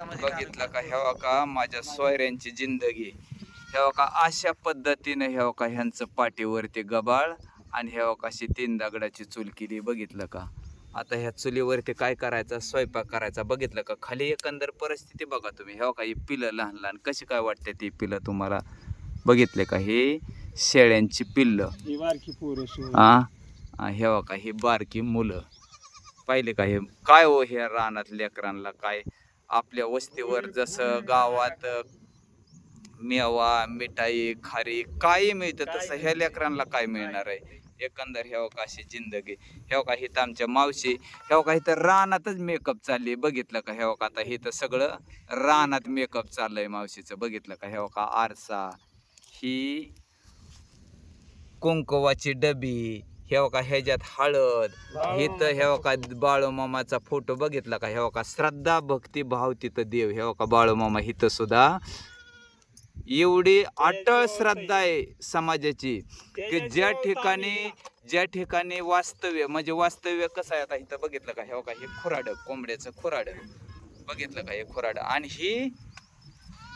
बघितलं का? हेवा का माझ्या सोयऱ्यांची जिंदगी. हेवा का अशा पद्धतीने हेवा का ह्यांचं पाठीवरती गबाळ आणि हेवा कशी तीन दगडाची चूल केली. बघितलं का? आता ह्या चुलीवरती काय करायचं? स्वयंपाक करायचा. बघितलं का? खाली एकंदर परिस्थिती बघा तुम्ही. हेवा का ही पिलं लहान लहान. कशी काय वाटते ती पिलं तुम्हाला? बघितले का? ही शेळ्यांची पिल्लं. ही बारकी पोरं हा हा, हे बघा ही बारकी मुलं. पाहिले का? हे काय हो हे रानात लेकरांना काय आपल्या वस्तीवर जसं गावात मेवा मिठाई खारी काही मिळतं तसं ह्या लेकरांना काय मिळणार आहे. एकंदर हे का अशी जिंदगी. हे का हिथं आमच्या मावशी. हे का इथं रानातच मेकअप चालली बघितलं का हे का आता हिथं सगळं रानात मेकअप चाललंय मावशीचं. बघितलं का हे का आरसा. ही कुंकवाची डबी हे का ह्याच्यात हळद. इथं हे का बाळूमामाचा फोटो बघितला का? हे का श्रद्धा भक्ती भाव तिथं देव. हे का बाळूमामा इथं सुद्धा. एवढी अटळ श्रद्धा आहे समाजाची. की ज्या ठिकाणी ज्या ठिकाणी वास्तव्य म्हणजे वास्तव्य कसं आहे आता इथं बघितलं का? हे का हे खुराड कोंबड्याचं खुराड. बघितलं का? हे खुराड. आणि ही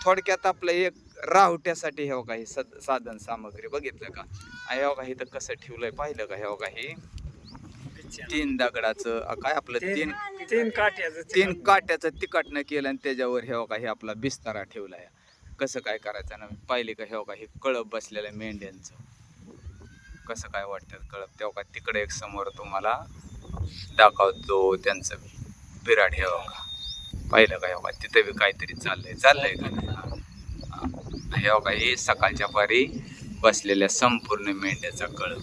थोडक्यात आपलं एक राहुट्यासाठी हे का हे सद- साधन सामग्री बघितलं का? आणि हे का इथं कसं ठेवलंय पाहिलं का? हे का हे तीन दगडाचं काय आपलं तीन तीन काट्याचं तीन काट्याचं तिकटनं केलं आणि त्याच्यावर हे का हे आपला बिस्तारा ठेवलाय. कसं काय करायचं? ना पाहिले का हे का हे कळप बसलेलं मेंढ्यांचं. कसं काय वाटतं कळप? तेव्हा का तिकडे एक समोर तुम्हाला दाखवतो त्यांचं बिराड हे का. पाहिलं का हे का तिथं बी काहीतरी चाललंय. चाललंय का? नाही हे का हे सकाळच्या पारी बसलेल्या संपूर्ण मेंढ्याचा कळप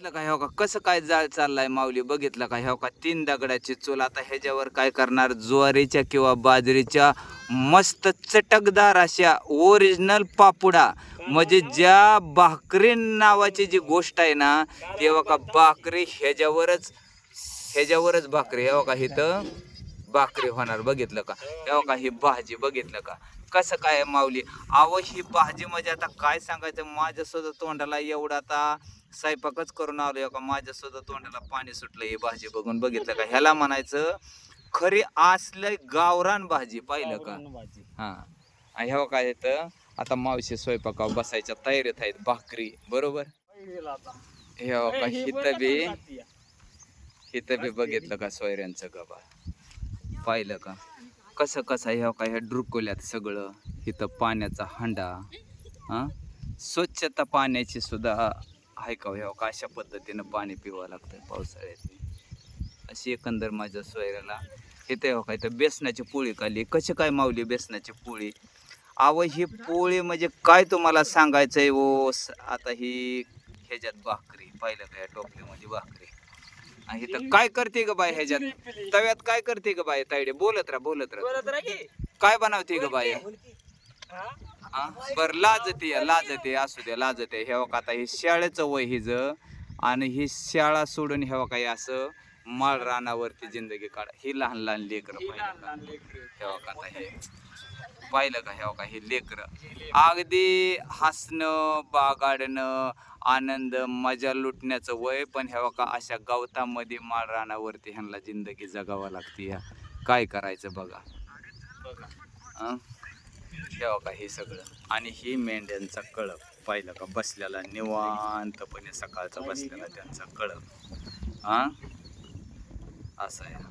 बघितलं का हो का कसं काय जाळ चाललाय माऊली बघितलं का हो का तीन दगडाची चूल. आता ह्याच्यावर काय करणार? ज्वारीच्या किंवा बाजरीच्या मस्त चटकदार अशा ओरिजिनल पापुडा. म्हणजे ज्या भाकरी नावाची जी गोष्ट आहे ना तेव्हा का भाकरी ह्याच्यावरच ह्याच्यावरच भाकरी. हे का इथं भाकरी होणार. बघितलं का? तेव्हा का ही भाजी बघितलं का? कसं काय माऊली? अहो ही भाजी म्हणजे आता काय सांगायचं? माझ्या सुद्धा तोंडाला एवढा आता स्वयंपाकच करून आलो का? माझ्या सुद्धा तोंडाला पाणी सुटलं ही भाजी बघून. बघितलं का? ह्याला म्हणायचं खरी असलं गावरान भाजी पाहिलं का? हा. ह्या काय येतं? आता मावशी स्वयंपाकावर बसायच्या तयारीत आहेत भाकरी. बरोबर? हे का? हिथं बी हिथं बी बघितलं का? सोयऱ्यांचं गबा पाहिलं का? कसं कसं ह्या काय ह्या ड्रुकोल्यात सगळं? इथं पाण्याचा हंडा हां? स्वच्छता पाण्याची सुद्धा आहे का हो ह्या? का अशा पद्धतीनं पाणी पिवावं लागतं पावसाळ्यात अशी एकंदर माझ्या सोयऱ्याला इथं हो काय तर बेसनाची पोळी खाली कशी काय मावली बेसनाची पोळी? अव ही पोळी म्हणजे काय तुम्हाला सांगायचंय हो? ओ आता ही ह्याच्यात भाकरी पाहिलं का या टोपलीमध्ये भाकरी. आणि इथं काय करते ग बाय ह्याच्यात? तव्यात काय करते ग बाय तायडे बोलत राहा बोलत राहा. काय बनवते ग बाय हा? बर लाजते लाजते असू द्या लाजते. हे बघा आता हे शाळेचं वय हिज आणि ही शाळा सोडून हे बघा हे असं माळ रानावरती जिंदगी काढा. ही लहान लहान लेकर. हे बघा आता हे. पाहिलं का हे बघा हे लेकर. अगदी हसणं बागाडणं आनंद मजा लुटण्याचं वय पण हे बघा अशा गवतामध्ये माळ रानावरती ह्यांना जिंदगी जगावं लागते या. काय करायचं बघा. हं? हे बघा हे सगळं. आणि ही मेंढ्यांचा कळप. पाहिलं का? बसलेला निवांतपणे सकाळचा बसलेला त्यांचा कळप. हा असं आहे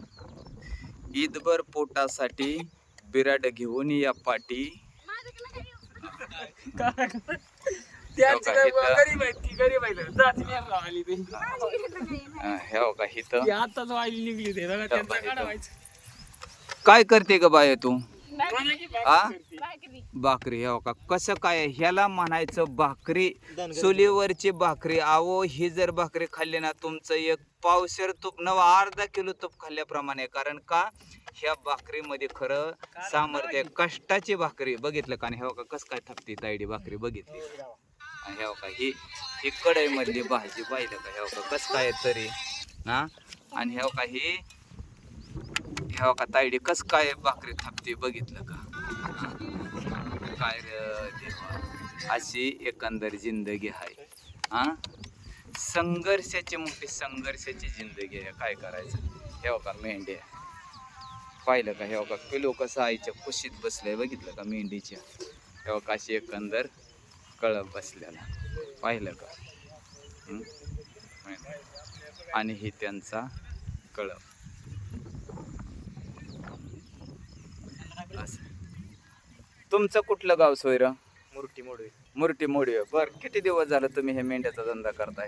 ईदभर पोटासाठी बिराड घेऊन या काय अं, हे. काढावायचं काय करते ग बाय तू? आ? भाकरी हे का? कसं काय ह्याला म्हणायचं भाकरी चुलीवरची भाकरी. आवो ही जर भाकरी खाल्ली ना तुमचं एक पावशेर तूप नव अर्धा किलो तूप खाल्ल्याप्रमाणे. कारण का? ह्या भाकरीमध्ये खरं सामर्थ्य कष्टाची भाकरी. बघितलं का आणि हे का? कसं काय थकते तायडी भाकरी बघितली? आणि हे का? ही ही कढईमधली भाजी पाहिलं का? हे का? कसं काय तरी हा आणि हे का? ही ठेवा का तायडी कसं काय भाकरी थापते बघितलं का? काय रे देवा? अशी एकंदर जिंदगी आहे हा? संघर्षाची मोठी संघर्षाची जिंदगी आहे. काय करायचं? ठेवा का मेंढ्या. पाहिलं का? हे का पिलो कसं आईच्या कुशीत बसलंय बघितलं का मेंढीच्या? तेव्हा काशी एकंदर कळप बसलेला. पाहिलं का? आणि ही त्यांचा कळप. असं. तुमचं कुठलं गाव सोयर? मूर्ती मोडवे. मुरटी मोडी बर किती दिवस झालं तुम्ही हे मेंढ्याचा धंदा करताय?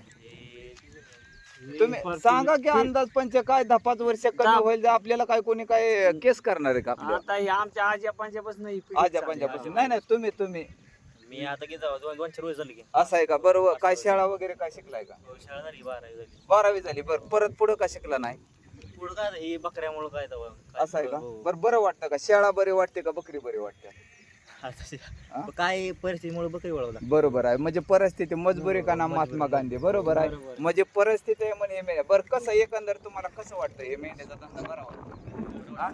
तुम्ही सांगा की अंदाज पंच काय दहा पाच वर्ष कमी होईल? आपल्याला काय कोणी काय केस करणार आहे का आता हे आमच्या आजी पंजापासून आजा पंजापासून नाही नाही तुम्ही तुम्ही. मी आता की जाऊ? दोन चार वर्ष झाली की. असं आहे का? बरोबर काय शाळा वगैरे काय शिकलाय का? शाळा झाली बारावी झाली. बारावी झाली. बरं परत पुढं का शिकला नाही? पुढं काय हे बकऱ्यामुळे काय असं आहे का हो. बरं बरं वाटतं का शाळा बरी वाटते का बकरी बरी वाटते ते- हा? काय परिस्थितीमुळे बकरी वळवला बरोबर आहे म्हणजे परिस्थिती मजबुरी का ना महात्मा गांधी बरोबर आहे. म्हणजे परिस्थिती आहे म्हणे हे मेंढ्या बरं कसं एकंदर तुम्हाला कसं वाटतं हे मेंढ्याचा धंदा बरा वाटतो हा?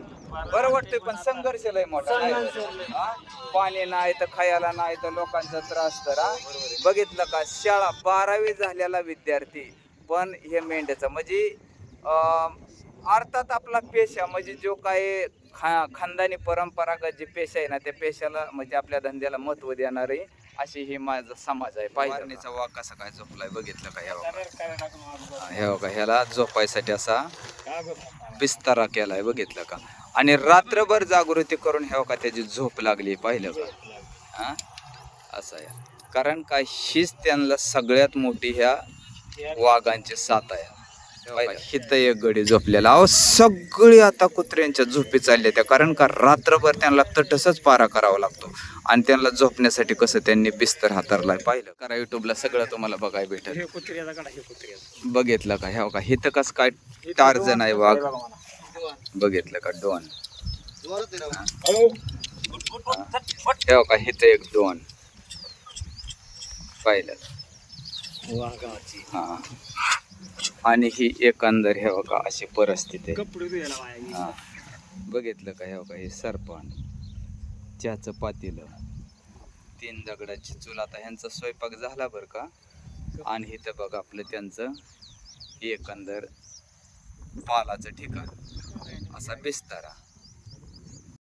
बरं वाटतंय पण संघर्ष लय मोठा नाही. हा? पाणी नाही तर खायला नाही तर लोकांचा त्रास तर हा? बघितलं का शाळा बारावी झालेला विद्यार्थी पण हे मेंढ्याचा म्हणजे अं, अर्थात आपला पेशा म्हणजे जो काय खा खानदानी परंपरागत जे पेशा आहे ना त्या पेशाला म्हणजे आपल्या धंद्याला महत्त्व देणारी अशी ही माझा समाज आहे. पाहिजे वाघ कसा काय झोपलाय बघितलं का? ह्या हे बघा ह्याला झोपायसाठी असा बिस्तारा केलाय बघितलं का? आणि रात्रभर जागृती करून ह्या का त्याची झोप लागली पाहिलं का? हा? असं आहे. कारण का हीच त्यांना सगळ्यात मोठी ह्या वाघांची साथ आहे. हिथं एक गडी झोपलेला. अहो सगळी आता कुत्र्यांच्या झोपी चालल्या त्या. कारण का रात्रभर त्यांना तटसच पारा करावा लागतो. आणि त्यांना झोपण्यासाठी कसं त्यांनी बिस्तर हातारलाय पाहिलं करा युट्यूबला सगळं तुम्हाला बघायला भेटेल. हे कुत्र्याचा काढा हे कुत्र्याचा बघितलं का? ह्या का? हिथं कसं काय टार्जन आहे वाघ. बघितलं का? डोन हे. का? हिथं एक दोन. पाहिलं. हा. आणि ही एकंदर हे का अशी परिस्थिती. हा. बघितलं का हे का हे सरपण चहाचं पातेलं तीन दगडाची चूल आता ह्यांचा स्वयंपाक झाला बरं का? आणि इथं बघा आपलं त्यांचं एकंदर पालाचं ठिकाण. असा बिस्तारा.